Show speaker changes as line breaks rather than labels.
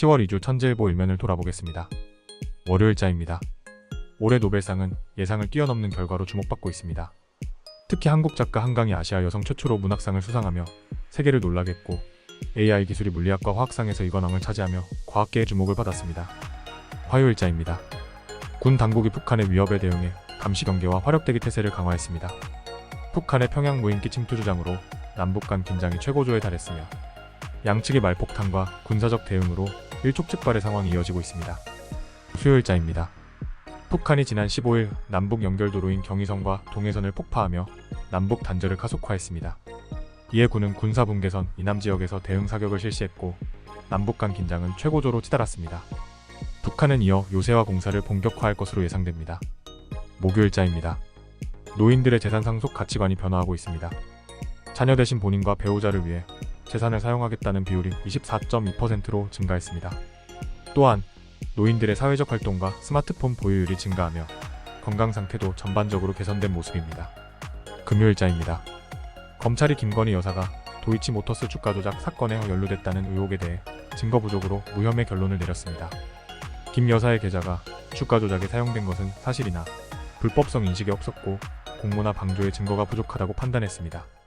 10월 2주 천재일보 일면을 돌아보겠습니다. 월요일자입니다. 올해 노벨상은 예상을 뛰어넘는 결과로 주목받고 있습니다. 특히 한국 작가 한강이 아시아 여성 최초로 문학상을 수상하며 세계를 놀라게 했고 AI 기술이 물리학과 화학상에서 이관왕을 차지하며 과학계의 주목을 받았습니다. 화요일자입니다. 군 당국이 북한의 위협에 대응해 감시 경계와 화력대기 태세를 강화했습니다. 북한의 평양 무인기 침투 주장으로 남북 간 긴장이 최고조에 달했으며 양측의 말폭탄과 군사적 대응으로 일촉즉발의 상황이 이어지고 있습니다. 수요일자입니다. 북한이 지난 15일 남북 연결도로인 경의선과 동해선을 폭파하며 남북 단절을 가속화했습니다. 이에 군은 군사 분계선 이남 지역에서 대응 사격을 실시했고 남북 간 긴장은 최고조로 치달았습니다. 북한은 이어 요새화 공사를 본격화할 것으로 예상됩니다. 목요일자입니다. 노인들의 재산 상속 가치관이 변화하고 있습니다. 자녀 대신 본인과 배우자를 위해 재산을 사용하겠다는 비율이 24.2%로 증가했습니다. 또한 노인들의 사회적 활동과 스마트폰 보유율이 증가하며 건강 상태도 전반적으로 개선된 모습입니다. 금요일자입니다. 검찰이 김건희 여사가 도이치모터스 주가 조작 사건에 연루됐다는 의혹에 대해 증거 부족으로 무혐의 결론을 내렸습니다. 김 여사의 계좌가 주가 조작에 사용된 것은 사실이나 불법성 인식이 없었고 공모나 방조의 증거가 부족하다고 판단했습니다.